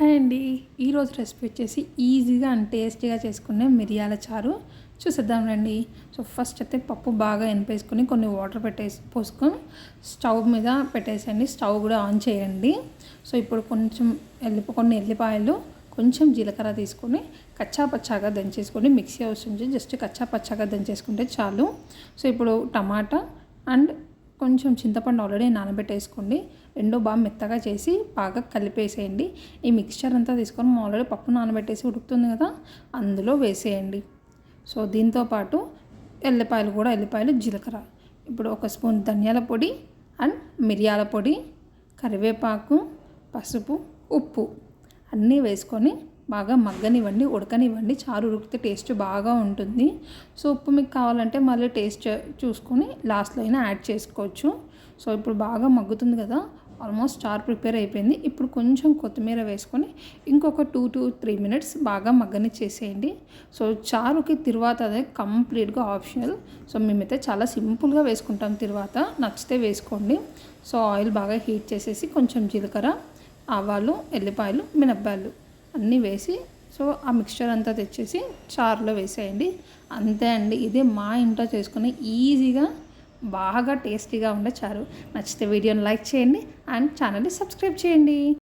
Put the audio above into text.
Hi అండి ఈరోజు recipe వచ్చేసి ఈజీగా అండ్ టేస్టీగా చేసుకునే మిరియాల చారు. చూసేద్దాం రండి. సో ఫస్ట్ అయితే పప్పు బాగా ఎనిపేసుకొని కొన్ని వాటర్ పెట్టేసి పోసుకొని స్టవ్ మీద పెట్టేసండి స్టవ్ కూడా ఆన్ చేయండి. సో ఇప్పుడు కొంచెం ఎల్లిప కొన్ని ఎల్లిపాయలు కొంచెం జీలకర్ర తీసుకొని కచ్చా పచ్చాగా దంచేసుకొని మిక్సీ అవసరం జస్ట్ కచ్చా పచ్చాగా దంచేసుకుంటే చాలు. సో ఇప్పుడు టమాటా అండ్ కొంచెం చింతపండు ఆల్రెడీ నానబెట్టేసుకోండి. రెండో బాగా మెత్తగా చేసి బాగా కలిపేసేయండి. ఈ మిక్స్చర్ అంతా తీసుకొని ఆల్రెడీ పప్పు నానబెట్టేసి ఉడుకుతుంది కదా అందులో వేసేయండి. సో దీంతో పాటు ఎల్లిపాయలు కూడా ఎల్లిపాయలు జీలకర్ర. ఇప్పుడు ఒక స్పూన్ ధనియాల పొడి అండ్ మిరియాల పొడి కరివేపాకు పసుపు ఉప్పు అన్నీ వేసుకొని బాగా మగ్గనివ్వండి ఉడకనివ్వండి. చారు ఉడికితే టేస్ట్ బాగా ఉంటుంది. సో ఉప్పు మీకు కావాలంటే మళ్ళీ టేస్ట్ చూసుకొని లాస్ట్లో అయినా యాడ్ చేసుకోవచ్చు. సో ఇప్పుడు బాగా మగ్గుతుంది కదా ఆల్మోస్ట్ చారు ప్రిపేర్ అయిపోయింది. ఇప్పుడు కొంచెం కొత్తిమీర వేసుకొని ఇంకొక టూ టు త్రీ మినిట్స్ బాగా మగ్గని చేసేయండి. సో చారుకి తిరువాత అదే కంప్లీట్గా ఆప్షనల్. సో మేమైతే చాలా సింపుల్గా వేసుకుంటాం తిరువాత. నచ్చితే వేసుకోండి. సో ఆయిల్ బాగా హీట్ చేసేసి కొంచెం జీలకర్ర ఆవాలు ఎల్లిపాయలు మినప్పాయలు అన్నీ వేసి సో ఆ మిక్స్చర్ అంతా తెచ్చేసి చారులో వేసేయండి. అంతే అండి ఇదే మా ఇంట్లో చేసుకునే ఈజీగా బాగా టేస్టీగా ఉండే చారు. నచ్చితే వీడియోని లైక్ చేయండి అండ్ ఛానల్ని సబ్స్క్రైబ్ చేయండి.